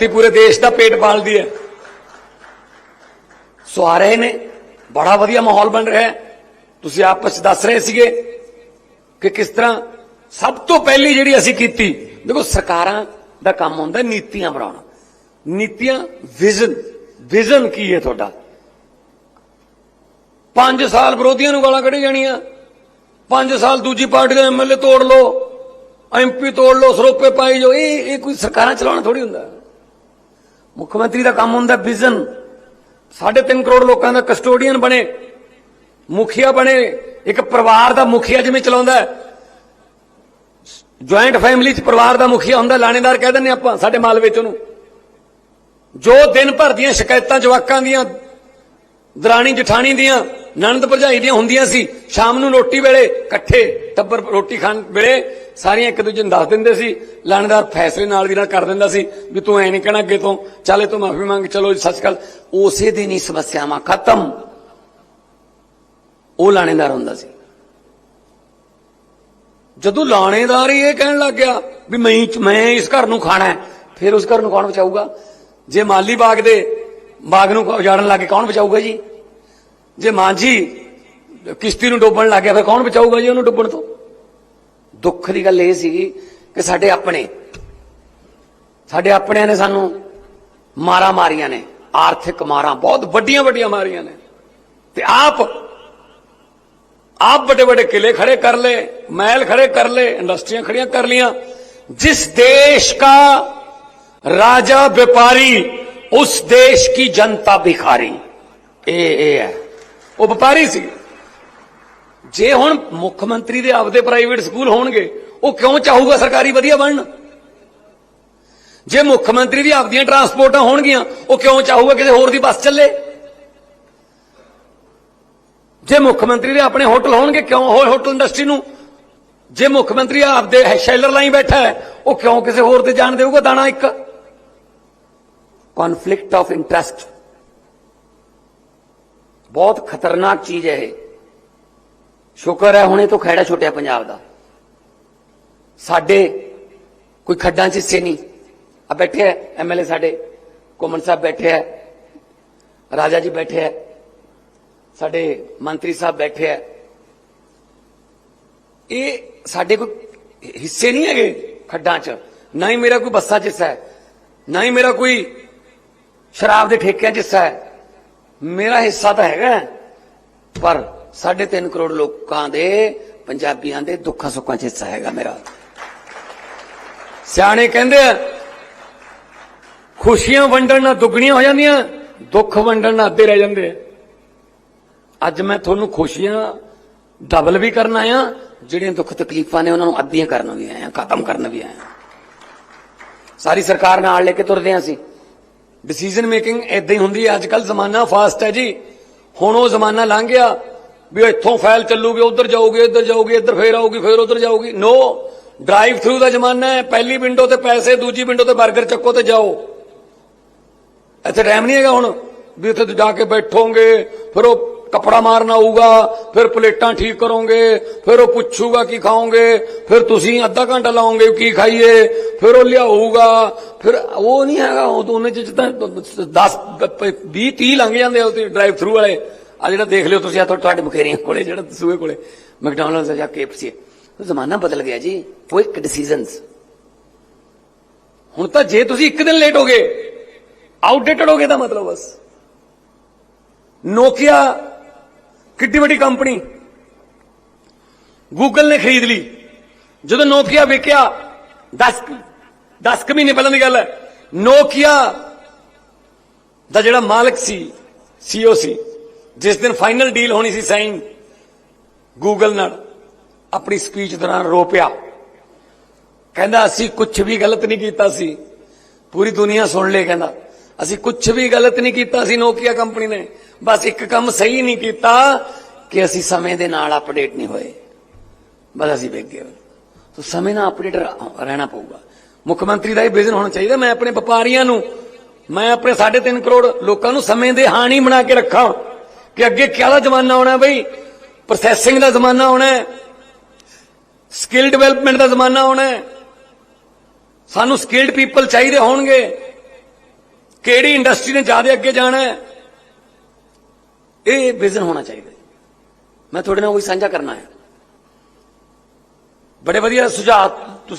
ਤੇ ਪੂਰੇ ਦੇਸ਼ ਦਾ ਪੇਟ ਪਾਲਦੀ ਹੈ। ਸੋ ਆ ਰਹੇ ਨੇ। ਬੜਾ ਵਧੀਆ ਮਾਹੌਲ ਬਣ ਰਿਹਾ ਹੈ। ਤੁਸੀਂ ਆਪਸ 'ਚ ਦੱਸ ਰਹੇ ਸੀਗੇ ਕਿ ਕਿਸ ਤਰ੍ਹਾਂ ਸਭ ਤੋਂ ਪਹਿਲੀ ਜਿਹੜੀ ਅਸੀਂ ਕੀਤੀ, ਦੇਖੋ ਸਰਕਾਰਾਂ ਦਾ ਕੰਮ ਹੁੰਦਾ ਨੀਤੀਆਂ ਬਣਾਉਣਾ। ਨੀਤੀਆਂ ਵਿਜ਼ਨ ਵਿਜ਼ਨ ਕੀ ਹੈ ਤੁਹਾਡਾ? 5 ਸਾਲ ਵਿਰੋਧੀਆਂ ਨੂੰ ਗਾਲਾਂ ਕੱਢੀ ਜਾਣੀਆਂ। 5 ਸਾਲ ਦੂਜੀ ਪਾਰਟੀ ਦਾ ਐਮਐਲਏ ਤੋੜ ਲਓ। ਐਮਪੀ ਤੋੜ ਲਓ, ਸਰੋਪੇ ਪਾਈ ਜੋ ਇਹ ਇਹ ਕੋਈ ਸਰਕਾਰਾਂ ਚਲਾਉਣਾ ਥੋੜੀ ਹੁੰਦਾ। ਮੁੱਖ ਮੰਤਰੀ ਦਾ ਕੰਮ ਹੁੰਦਾ ਵਿਜ਼ਨ। 3.5 ਕਰੋੜ ਲੋਕਾਂ ਦਾ ਕਸਟੋਡੀਅਨ ਬਣੇ, ਮੁਖੀਆ ਬਣੇ, ਇੱਕ ਪਰਿਵਾਰ ਦਾ ਮੁਖੀਆ ਜਿਵੇਂ ਚਲਾਉਂਦਾ ਜੁਆਇੰਟ ਫੈਮਿਲੀ ਚ ਪਰਿਵਾਰ ਦਾ ਮੁਖੀਆ ਹੁੰਦਾ, ਲਾਣੇਦਾਰ ਕਹਿ ਦਿੰਦੇ ਆਪਾਂ, ਸਾਡੇ ਮਾਲਵੇ ਚ ਉਹਨੂੰ। ਜੋ ਦਿਨ ਭਰ ਦੀਆਂ ਸ਼ਿਕਾਇਤਾਂ, ਜਵਾਕਾਂ ਦੀਆਂ, ਦਰਾਣੀ ਜਠਾਣੀ ਦੀਆਂ ਨਣਦ ਭਰਜਾਈ ਦੀਆਂ ਹੁੰਦੀਆਂ ਸੀ। ਸ਼ਾਮ ਨੂੰ ਰੋਟੀ ਵੇਲੇ ਇਕੱਠੇ ਟੱਬਰ ਰੋਟੀ ਖਾਣ ਵੇਲੇ ਸਾਰੀਆਂ ਇੱਕ ਦੂਜੇ ਨੂੰ ਦੱਸ ਦਿੰਦੇ ਸੀ। ਲਾਣੇਦਾਰ ਫੈਸਲੇ ਨਾਲ ਦੀ ਨਾਲ ਕਰ ਦਿੰਦਾ ਸੀ ਵੀ ਤੂੰ ਐ ਨਹੀਂ ਕਹਿਣਾ ਅੱਗੇ ਤੋਂ। ਚੱਲੇ ਤੂੰ ਮਾਫੀ ਮੰਗ ਚਲੋ ਜੀ, ਸੱਚ ਗੱਲ ਉਸੇ ਦਿਨ ਹੀ ਸਮੱਸਿਆਵਾਂ ਖਤਮ। ਉਹ ਲਾਣੇਦਾਰ ਹੁੰਦਾ ਸੀ। ਜਦੋਂ ਲਾਣੇਦਾਰ ਹੀ ਇਹ ਕਹਿਣ ਲੱਗ ਗਿਆ ਵੀ ਮੈਂ ਮੈਂ ਇਸ ਘਰ ਨੂੰ ਖਾਣਾ ਫਿਰ ਉਸ ਘਰ ਨੂੰ ਕੌਣ ਬਚਾਊਗਾ? ਜੇ ਮਾਲੀ ਬਾਗ ਦੇ ਬਾਗ ਨੂੰ ਉਜਾੜਨ ਲੱਗੇ ਕੌਣ ਬਚਾਊਗਾ ਜੀ? ਜੇ ਮਾਂ ਜੀ ਕਿਸ਼ਤੀ ਨੂੰ ਡੋਬਣ ਲੱਗ ਗਿਆ, ਫਿਰ ਕੌਣ ਬਚਾਊਗਾ ਜੀ ਉਹਨੂੰ ਡੁੱਬਣ ਤੋਂ? ਦੁੱਖ ਦੀ ਗੱਲ ਇਹ ਸੀਗੀ ਕਿ ਸਾਡੇ ਆਪਣੇ, ਸਾਡੇ ਆਪਣਿਆਂ ਨੇ ਸਾਨੂੰ ਮਾਰਾ ਮਾਰੀਆਂ ਨੇ, ਆਰਥਿਕ ਮਾਰਾਂ, ਬਹੁਤ ਵੱਡੀਆਂ ਵੱਡੀਆਂ ਮਾਰੀਆਂ ਨੇ। ਤੇ ਆਪ ਆਪ ਵੱਡੇ ਵੱਡੇ ਕਿਲੇ ਖੜੇ ਕਰ ਲੇ ਮਹਿਲ ਖੜੇ ਕਰ ਲੇ ਇੰਡਸਟਰੀਆਂ ਖੜੀਆਂ ਕਰ ਲੀਆਂ ਜਿਸ ਦੇਸ਼ ਦਾ ਰਾਜਾ ਵਪਾਰੀ, ਉਸ ਦੇਸ਼ ਦੀ ਜਨਤਾ ਭਿਖਾਰੀ। ਇਹ ਇਹ ਹੈ। ਉਹ ਵਪਾਰੀ ਸੀ। ਜੇ ਹੁਣ ਮੁੱਖ ਮੰਤਰੀ ਦੇ ਆਪਦੇ ਪ੍ਰਾਈਵੇਟ ਸਕੂਲ ਹੋਣਗੇ, ਉਹ ਕਿਉਂ ਚਾਹੂਗਾ ਸਰਕਾਰੀ ਵਧੀਆ ਬਣਨ? ਜੇ ਮੁੱਖ ਮੰਤਰੀ ਦੀ ਆਪਦੀਆਂ ਟਰਾਂਸਪੋਰਟਾਂ ਹੋਣਗੀਆਂ, ਉਹ ਕਿਉਂ ਚਾਹੂਗਾ ਕਿਸੇ ਹੋਰ ਦੀ ਬੱਸ ਚੱਲੇ? ਜੇ ਮੁੱਖ ਮੰਤਰੀ ਦੇ ਆਪਣੇ ਹੋਟਲ ਹੋਣਗੇ, ਕਿਉਂ ਹੋਰ ਹੋਟਲ ਇੰਡਸਟਰੀ ਨੂੰ? ਜੇ ਮੁੱਖ ਮੰਤਰੀ ਆਪਦੇ ਸ਼ੈਲਰ ਲਾਈ ਬੈਠਾ ਹੈ, ਉਹ ਕਿਉਂ ਕਿਸੇ ਹੋਰ ਤੇ ਜਾਣ ਦੇਊਗਾ ਦਾਣਾ ਇੱਕ? ਕਨਫਲਿਕਟ ਆਫ ਇੰਟਰਸਟ ਬਹੁਤ ਖਤਰਨਾਕ ਚੀਜ਼ ਹੈ ਇਹ। ਸ਼ੁਕਰ ਹੈ ਹੁਣੇ ਤੋਂ ਖੈੜਾ ਛੁੱਟਿਆ ਪੰਜਾਬ ਦਾ। ਸਾਡੇ ਕੋਈ ਖੱਡਾਂ 'ਚ ਹਿੱਸੇ ਨਹੀਂ। ਆ ਬੈਠੇ ਹੈ ਐਮਐਲਏ ਸਾਡੇ, ਕੋਮਨ ਸਾਹਿਬ ਬੈਠੇ ਹੈ, ਰਾਜਾ ਜੀ ਬੈਠੇ ਹੈ, ਸਾਡੇ ਮੰਤਰੀ ਸਾਹਿਬ ਬੈਠੇ ਆ ਇਹ ਸਾਡੇ ਕੋਈ ਹਿੱਸੇ ਨਹੀਂ ਹੈਗੇ ਖੱਡਾਂ 'ਚ। ਨਾ ਹੀ ਮੇਰਾ ਕੋਈ ਬੱਸਾਂ 'ਚ ਹਿੱਸਾ ਹੈ, ਨਾ ਹੀ ਮੇਰਾ ਕੋਈ ਸ਼ਰਾਬ ਦੇ ਠੇਕਿਆਂ 'ਚ ਹਿੱਸਾ ਹੈ। ਮੇਰਾ ਹਿੱਸਾ ਤਾਂ ਹੈਗਾ। ਪਰ 3.5 ਕਰੋੜ ਲੋਕਾਂ ਦੇ, ਪੰਜਾਬੀਆਂ ਦੇ ਦੁੱਖਾਂ ਸੁੱਖਾਂ 'ਚ ਹਿੱਸਾ ਹੈਗਾ ਮੇਰਾ। ਸਿਆਣੇ ਕਹਿੰਦੇ ਆ, ਖੁਸ਼ੀਆਂ ਵੰਡਣ ਨਾਲ ਦੁੱਗਣੀਆਂ ਹੋ ਜਾਂਦੀਆਂ, ਦੁੱਖ ਵੰਡਣ ਨਾਲ ਅੱਧੇ ਰਹਿ ਜਾਂਦੇ ਆ। ਅੱਜ ਮੈਂ ਤੁਹਾਨੂੰ ਖੁਸ਼ੀਆਂ ਡਬਲ ਵੀ ਕਰਨ ਆਇਆ, ਜਿਹੜੀਆਂ ਦੁੱਖ ਤਕਲੀਫਾਂ ਨੇ ਉਹਨਾਂ ਨੂੰ ਅੱਧੀਆਂ ਕਰਨ ਵੀ ਆਇਆ, ਖਤਮ ਕਰਨ ਵੀ ਆਇਆ। ਸਾਰੀ ਸਰਕਾਰ ਨਾਲ ਲੈ ਕੇ ਤੁਰਦੇ ਹਾਂ ਅਸੀਂ। ਡਿਸੀਜਨ ਮੇਕਿੰਗ ਇਦਾਂ ਹੀ ਹੁੰਦੀ ਹੈ। ਅੱਜ ਕੱਲ ਜ਼ਮਾਨਾ ਫਾਸਟ ਹੈ ਜੀ। ਹੁਣ ਉਹ ਜ਼ਮਾਨਾ ਲੰਘ ਗਿਆ ਵੀ ਇੱਥੋਂ ਫਾਈਲ ਚੱਲੂਗੀ, ਉਧਰ ਜਾਊਗੀ, ਇੱਧਰ ਜਾਊਗੀ, ਇੱਧਰ ਫੇਰ ਆਊਗੀ, ਫੇਰ ਉਧਰ ਜਾਊਗੀ। ਨੋ ਡਰਾਈਵ ਥਰੂ ਦਾ ਜ਼ਮਾਨਾ ਹੈ। ਪਹਿਲੀ ਵਿੰਡੋ ਤੇ ਪੈਸੇ, ਦੂਜੀ ਵਿੰਡੋ ਤੇ 버ਗਰ ਚੱਕੋ ਤੇ ਜਾਓ। ਇੱਥੇ ਟਾਈਮ ਨਹੀਂ ਹੈਗਾ ਹੁਣ ਵੀ ਉੱਥੇ ਜਾ ਕੇ ਬੈਠੋਗੇ, ਫਿਰ ਉਹ ਕੱਪੜਾ ਮਾਰਨਾ ਆਊਗਾ ਫਿਰ ਪਲੇਟਾਂ ਠੀਕ ਕਰੋਗੇ, ਫਿਰ ਉਹ ਪੁੱਛੂਗਾ ਕੀ ਖਾਓਗੇ, ਫਿਰ ਤੁਸੀਂ ਅੱਧਾ ਘੰਟਾ ਲਾਓਗੇ ਕੀ ਖਾਈਏ, ਫਿਰ ਉਹ ਲਿਆਊਗਾ, ਫਿਰ ਉਹ ਨਹੀਂ ਹੈਗਾ, ਉਹ ਤਾਂ ਉਹਨੇ ਚ ਤਾਂ 10 20 30 ਲੰਘ ਜਾਂਦੇ ਆ ਉਹਦੇ ਡਰਾਈਵ ਥਰੂ ਵਾਲੇ। ਆ ਜਿਹੜਾ ਦੇਖ ਲਿਓ ਤੁਸੀਂ, ਆ ਤੁਹਾਡੇ ਮੁਖੇਰੀਆਂ ਕੋਲੇ, ਜਿਹੜਾ ਸੂਏ ਕੋਲੇ ਮੈਕਡੋਨਲਡਸ ਜਾਂ ਕੇਐਫਸੀ ਜ਼ਮਾਨਾ ਬਦਲ ਗਿਆ ਜੀ ਕੁਇਕ ਡਿਸੀਜਨਸ ਹੁਣ ਤਾਂ ਜੇ ਤੁਸੀਂ ਇੱਕ ਦਿਨ ਲੇਟ ਹੋ ਗਏ ਆਊਟਡੇਟਡ ਹੋ ਗਏ ਤਾਂ ਮਤਲਬ ਬਸ। ਨੋਕੀਆ ਕਿੱਡੀ ਵੱਡੀ ਕੰਪਨੀ। ਗੂਗਲ ਨੇ ਖਰੀਦ ਲਈ। ਜਦੋਂ ਨੋਕੀਆ ਵਿਕਿਆ 10 10 ਕੁ ਮਹੀਨੇ ਪਹਿਲਾਂ ਦੀ ਗੱਲ ਹੈ। ਨੋਕੀਆ ਦਾ ਜਿਹੜਾ ਮਾਲਕ ਸੀ ਸੀਓ ਸੀ, ਜਿਸ ਦਿਨ ਫਾਈਨਲ ਡੀਲ ਹੋਣੀ ਸੀ ਸਾਈਨ ਗੂਗਲ ਨਾਲ ਆਪਣੀ ਸਪੀਚ ਦੌਰਾਨ ਰੋ ਪਿਆ ਕਹਿੰਦਾ, ਅਸੀਂ ਕੁਝ ਵੀ ਗਲਤ ਨਹੀਂ ਕੀਤਾ ਸੀ। ਪੂਰੀ ਦੁਨੀਆ ਸੁਣ ਲੇ ਕਹਿੰਦਾ। ਅਸੀਂ ਕੁਝ ਵੀ ਗਲਤ ਨਹੀਂ ਕੀਤਾ ਸੀ ਨੋਕੀਆ ਕੰਪਨੀ ਨੇ। ਬਸ ਇੱਕ ਕੰਮ ਸਹੀ ਨਹੀਂ ਕੀਤਾ ਕਿ ਅਸੀਂ ਸਮੇਂ ਦੇ ਨਾਲ ਅਪਡੇਟ ਨਹੀਂ ਹੋਏ। ਬਸ ਅਸੀਂ ਵੇਖ ਗਏ। ਤਾਂ ਸਮੇਂ ਨਾਲ ਅਪਡੇਟ ਰਹਿਣਾ ਪਊਗਾ। ਮੁੱਖ ਮੰਤਰੀ ਦਾ ਇਹ ਵਿਜ਼ਨ ਹੋਣਾ ਚਾਹੀਦਾ, ਮੈਂ ਆਪਣੇ ਵਪਾਰੀਆਂ ਨੂੰ, ਮੈਂ ਆਪਣੇ 3.5 ਕਰੋੜ ਲੋਕਾਂ ਨੂੰ ਸਮੇਂ ਦੇ ਹਾਣੀ ਬਣਾ ਕੇ ਰੱਖਾਂ ਕਿ ਅੱਗੇ ਕਿਹੜਾ ਜ਼ਮਾਨਾ ਆਉਣਾ ਬਈ? ਪ੍ਰੋਸੈਸਿੰਗ ਦਾ ਜ਼ਮਾਨਾ ਆਉਣਾ ਹੈ। ਸਕਿੱਲ ਡਿਵੈਲਪਮੈਂਟ ਦਾ ਜ਼ਮਾਨਾ ਆਉਣਾ ਹੈ। ਸਾਨੂੰ ਸਕਿਲਡ ਪੀਪਲ ਚਾਹੀਦੇ ਹੋਣਗੇ। ਕਿਹੜੀ ਇੰਡਸਟਰੀ ਨੇ ਜ਼ਿਆਦਾ ਅੱਗੇ ਜਾਣਾ ਹੈ? ਇਹ ਵਿਜ਼ਨ ਹੋਣਾ ਚਾਹੀਦਾ ਮੈਂ ਤੁਹਾਡੇ ਨਾਲ ਉਹੀ ਸਾਂਝਾ ਕਰਨਾ ਹੈ। ਬੜੇ ਵਧੀਆ ਸੁਝਾਅ ਤੁਸੀਂ